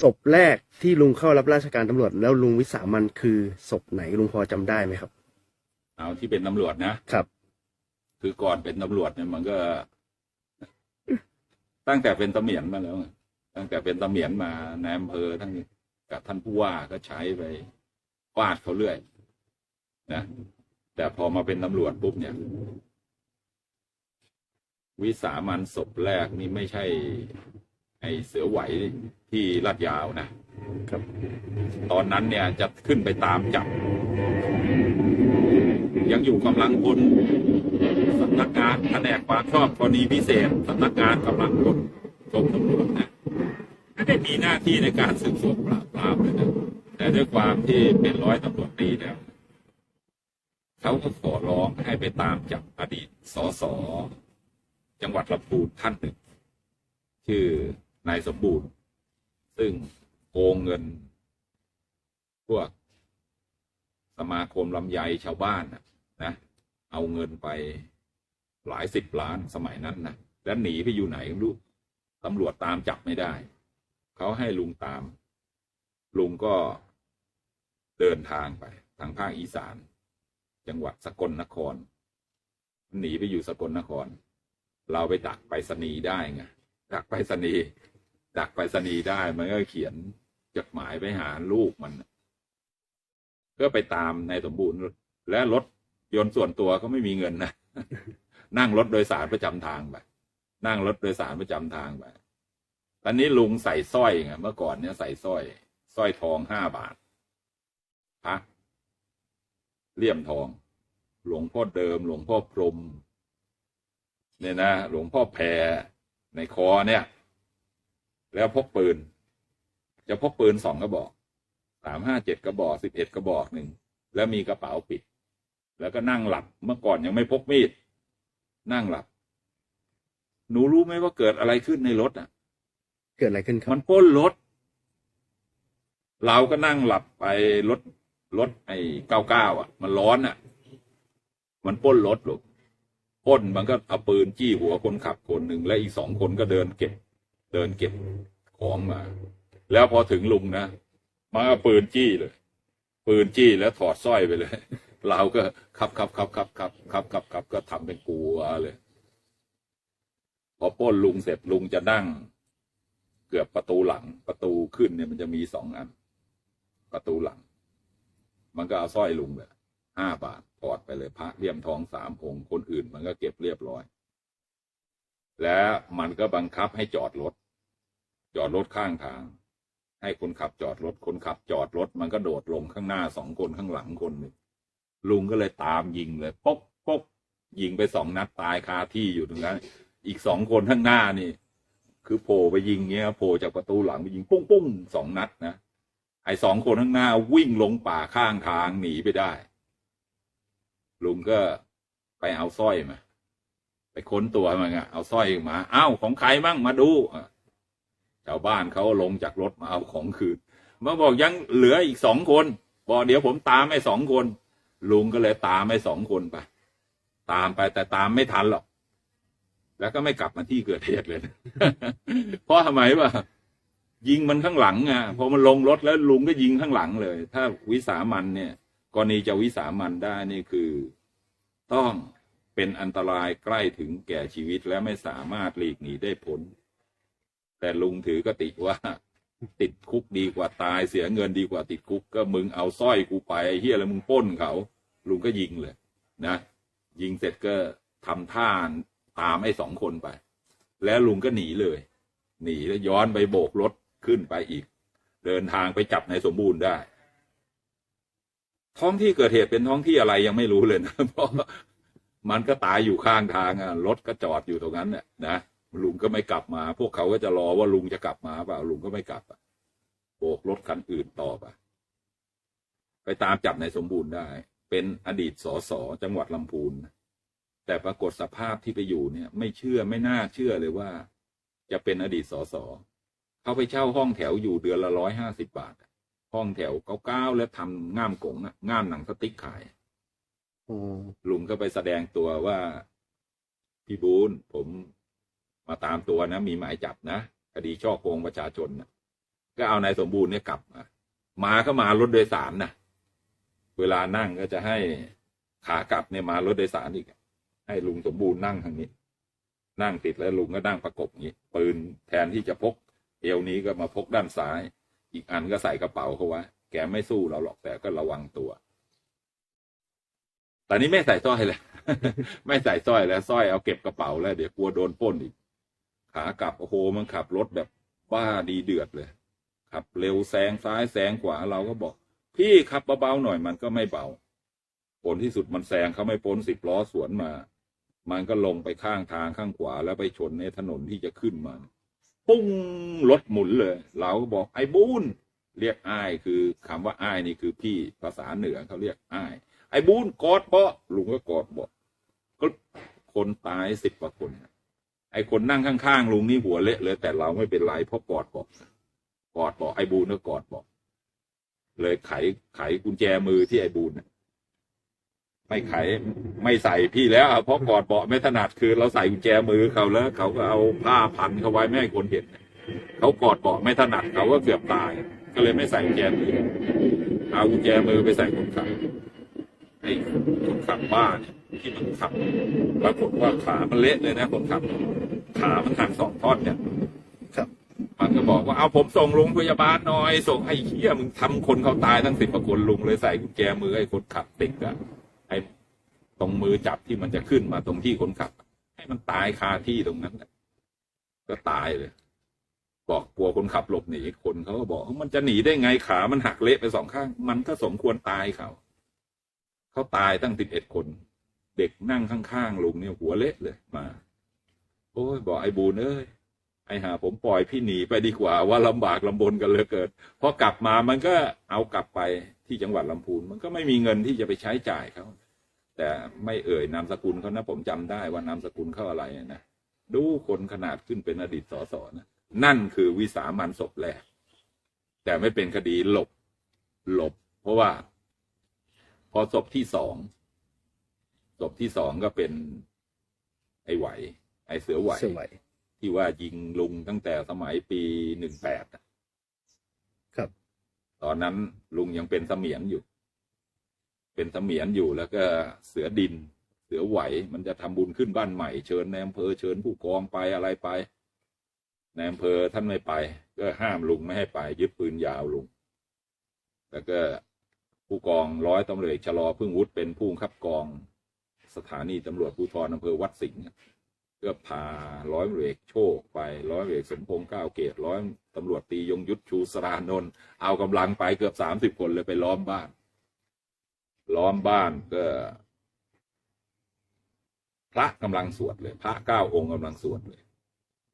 ศพแรกที่ลุงเข้ารับราชการตำรวจ แล้วลุงวิสามันคือศพไหนลุงพอจำได้ไหมครับ เอาที่เป็นตำรวจนะครับ คือก่อนเป็นตำรวจเนี่ยมันก็ ตั้งแต่เป็นตำเหมียนมาแล้วไงตั้งแต่เป็นตำเหมียนมาในอำเภอทั้งนี้กับท่านผู้ว่าก็ใช้ไปฟาดเขาเรื่อยนะแต่พอมาเป็นตำรวจปุ๊บเนี่ย วิสามันศพแรกนี่ไม่ใช่ ไอเสือไหวที่ลาดยาวนะครับ ตอนนั้นเนี่ยจะขึ้นไปตามจับ ยังอยู่กำลังพลสำนักงานแผนกความชอบกรณีพิเศษสำนักงานกำลังพลกรมตำรวจนะไม่ได้มีหน้าที่ในการสืบสวนปราบปรามเลยนะแต่ด้วยความที่เป็นร้อยตำรวจตรีแล้วเขาก็ขอร้องให้ไปตามจับอดีตสสจังหวัดลำพูนท่านหนึ่ง ชื่อ นายสมบูรณ์ ซึ่งโกงเงิน พวกสมาคมลำไยชาวบ้านนะนะ เอาเงินไปหลายสิบล้านสมัยนั้นนะแล้วหนีไปอยู่ไหนไม่รู้ตำรวจตามจับไม่ได้ เขาให้ลุงตาม ลุงก็เดินทางไปทางภาคอีสาน จังหวัดสกลนคร หนีไปอยู่สกลนคร เราไปดักไปรษณีได้ไงดักไปรษณี ดักไปรษณีย์ได้มันก็เขียนจดหมายไปหาลูกมันก็ไปตามในสมบูรณ์ และรถยนต์ส่วนตัวก็ไม่มีเงินนะนั่งรถโดยสารประจำทางไปนั่งรถโดยสารประจำทางไปตอนนี้ลุงใส่สร้อยไงเมื่อก่อนเนี่ยใส่สร้อยสร้อยทองห้าบาทพระเลี่ยมทอง หลวงพ่อเดิม หลวงพ่อพรมเนี่ยนะหลวงพ่อแพรในคอเนี่ย แล้วพกปืน จะพกปืนสองกระบอกสามห้าเจ็ดกระบอกสิบเอ็ดกระบอกหนึ่งแล้วมีกระเป๋าปิด แล้วก็นั่งหลับเมื่อก่อนยังไม่พกมีด นั่งหลับ หนูรู้ไหมว่าเกิดอะไรขึ้นในรถอะ เกิดอะไรขึ้นครัมับนปล้นรถ เราก็นั่งหลับไปรถรถไอ้เก้าเก้าอะ มันร้อนอะ มันปล้นรถลูกปล้นมันก็เอาปืนจี้หัวคนขับคนหนึ่งและอีกสองคนก็เดินเก็บ เดินเก็บของมา แล้วพอถึงลุงนะมันเอาปืนจี้เลย ปืนจี้แล้วถอดสร้อยไปเลย เราก็ขับขับขับขับขับขับขับขับก็ทำเป็นกลัวเลย พอป้นลุงเสร็จลุงจะนั่ง เกือบประตูหลัง ประตูขึ้นเนี่ยมันจะมีสองอัน ประตูหลัง มันก็เอาสร้อยลุงไปห้าบาทถอดไปเลยพระเลี่ยมทองสามองค์คนอื่น มันก็เก็บเรียบร้อย แล้วมันก็บังคับให้จอดรถ จอดรถข้างทาง ให้คนขับจอดรถ คนขับจอดรถ มันก็โดดลงข้างหน้าสองคนข้างหลังคนหนึ่งลุงก็เลยตามยิงเลยป๊กป๊กยิงไปสองนัดตายคาที่อยู่ตรงนั้น อีกสองคนข้างหน้านี่ คือโผล่ไปยิงเงี้ยโผล่จากประตูหลังไปยิงปุ้งปุ้งสองนัดนะไอ้สองคนข้างหน้าวิ่งลงป่าข้างทางหนีไปได้ ลุงก็ไปเอาสร้อยมา ไปค้นตัวมันอะเอาสร้อยมาอ้าวของใครมั่งมาดูอะ ชาวบ้านเขาลงจากรถมาเอาของคืนมาบอกยังเหลืออีกสองคนบอกเดี๋ยวผมตามไอ้สองคน ลุงก็เลยตามไอ้สองคนไป ตามไปแต่ตามไม่ทันหรอก แล้วก็ไม่กลับมาที่เกิดเหตุเลยนะเพราะทำไมวะยิงมันข้างหลังอะพอมันลงรถแล้วลุงก็ยิงข้างหลังเลย ถ้าวิสามันเนี่ยกรณีจะวิสามันได้นี่คือต้องเป็นอันตรายใกล้ถึงแก่ชีวิตและไม่สามารถหลีกหนีได้พ้น แต่ลุงถือกติว่า ติดคุกดีกว่าตายเสียเงินดีกว่าติดคุก ก็มึงเอาสร้อยกูไปไอ้เฮียแล้วมึงป้นเขา ลุงก็ยิงเลย นะ ยิงเสร็จก็ทำท่าตามไอ้สองคนไป แล้วลุงก็หนีเลย หนีแล้วย้อนไปโบกรถขึ้นไปอีก เดินทางไปจับในายสมบูรณ์ได้ ท้องที่เกิดเหตุเป็นท้องที่อะไรยังไม่รู้เลยนะเพราะมันก็ตายอยู่ข้างทางอะรถก็จอดอยู่ตรงนั้นเนี่ยนะ ลุงก็ไม่กลับมา พวกเขาก็จะรอว่าลุงจะกลับมาเปล่าลุงก็ไม่กลับอะโบกรถคันอื่นต่อไปไปตามจับในายสมบูรณ์ได้ เป็นอดีตสสจังหวัดลำพูน แต่ปรากฏสภาพที่ไปอยู่เนี่ย ไม่เชื่อไม่น่าเชื่อเลยว่า จะเป็นอดีตสสเขาไปเช่าห้องแถวอยู่เดือนละร้อยห้าสิบบาท ห้องแถวเก้าๆแล้วทำง่ามกงอะง่ามหนังสติ๊กขายอืมลุงก็ไปแสดงตัวว่า พี่บูนผม มาตามตัวนะ มีหมายจับนะคดีช่อโกงประชาชนนะก็เอานายสมบูรณ์เนี่ยกลับมามาก็มารถโดยสารนะเวลานั่งก็จะให้ขากลับเนี่ยมารถโดยสารอีก ให้ลุงสมบูรณ์นั่งทางนี้ นั่งติดแล้วลุงก็นั่งประกบอย่างนี้ปืนแทนที่จะพก เอวนี้ก็มาพกด้านซ้าย อีกอันก็ใส่กระเป๋าเขาไว้แกไม่สู้เราหรอกแต่ก็ระวังตัวตอนนี้ไม่ใส่สร้อยเลยไม่ใส่สร้อยแล้วสร้อยเอาเก็บกระเป๋าแล้วเดี๋ยวกลัวโดนป้นอีก ขากลับโอ้โหมันขับรถแบบบ้าดีเดือดเลยขับเร็วแซงซ้ายแซงขวาเราก็บอก พี่ขับเบาๆหน่อยมันก็ไม่เบาผลที่สุดมันแซงเขาไม่พ้นสิบล้อสวนมา มันก็ลงไปข้างทางข้างขวาแล้วไปชนในถนนที่จะขึ้นมา ปุ้งรถหมุนเลย เราก็บอกไอ้บูนเรียกอ้ายคือคำว่าอ้ายนี่คือพี่ภาษาเหนือเขาเรียกอ้าย ไอ้บูนกอดเบาะลุงก็กอดเบาะก็คนตายสิบกว่าคน ไอ้คนนั่งข้างๆลุงนี่หัวเละเลยแต่เราไม่เป็นไรเพราะกอดเบาะกอดเบาะไอ้บูนก็กอดเบาะเลยไขไขกุญแจมือที่ไอ้บูนไม่ไขไม่ใส่พี่แล้วเพราะกอดเบาะไม่ถนัดคือ เราใส่กุญแจมือเขาแล้ว เขาก็เอาผ้าพันเขาไว้ไม่ให้คนเห็นเขากอดเบาะไม่ถนัดเขาก็เกือบตาย ก็เลยไม่ใส่กุญแจมือเอากุญแจมือไปใส่คนขับไอ้คนขับบ้าเนี่ย ที่มันขับปรากฏว่าขามันเละเลยนะคนขับ ขามันหักสองท่อนเนี่ยครับ มันก็บอกว่าเอาผมส่งโรงพยาบาลหน่อย ส่งไอ้เหี้ยมึงทำคนเขาตายทั้งสิบกว่าคนลุงเลยใส่กุญแจมือไอ้คนขับติดอะไอ้ตรงมือจับที่มันจะขึ้นมาตรงที่คนขับ ให้มันตายคาที่ตรงนั้นน่ะก็ตายเลย บอกกลัวคนขับหลบหนีคนเขาก็บอกว่ามันจะหนีได้ไงขามันหักเละไปสองข้าง มันก็สมควรตายเขาเขาตายตั้งสิบเอ็ดคน เด็กนั่งข้างๆลุงเนี่ยหัวเละเลยมา โอ้ยบอกไอ้บูนเอ้ยไอ้หา ผมปล่อยพี่หนีไปดีกว่าว่าลำบากลำบนกันเหลยเกินพอกลับมามันก็เอากลับไปที่จังหวัดลำพูน มันก็ไม่มีเงินที่จะไปใช้จ่ายเขาแต่ไม่เอ่ยนามสกุลเขานะผมจำได้ว่านามสกุลเขาอะไรนะดูคนขนาดขึ้นเป็นอดีตสสนะนั่นคือวิสามันศพแรก แต่ไม่เป็นคดีหลบหลบ เพราะว่า พอศพที่สอง ศพที่สองก็เป็น ไอ้ไหว ไอ้เสือไหว เสื้อไหว ที่ว่ายิงลุงตั้งแต่สมัยปีหนึ่งแปดครับ ตอนนั้นลุงยังเป็นเสมียนอยู่ เป็นเสมียนอยู่แล้วก็เสือดิน เสือไหว มันจะทำบุญขึ้นบ้านใหม่เชิญในอำเภอเชิญผู้กองไปอะไรไปในอำเภอท่านไม่ไป ก็ห้ามลุงไม่ให้ไป ยึดปืนยาวลุง แล้วก็ผู้กองร้อยตำรวจเอกชะลอพึ่งวุฒิเป็นผู้บังคับกอง สถานีตำรวจภูธรอำเภอวัดสิงห์เพื่อพาร้อยตำรวจเอกโชคไปร้อยตำรวจเอกสมพงษ์ก้าวเกตร้อยตำรวจตียงยุทธชูสรานนท์เอากำลังไปเกือบสามสิบคนเลยไปล้อมบ้าน ล้อมบ้านก็ พระกำลังสวดเลย พระเก้าองค์กำลังสวดเลย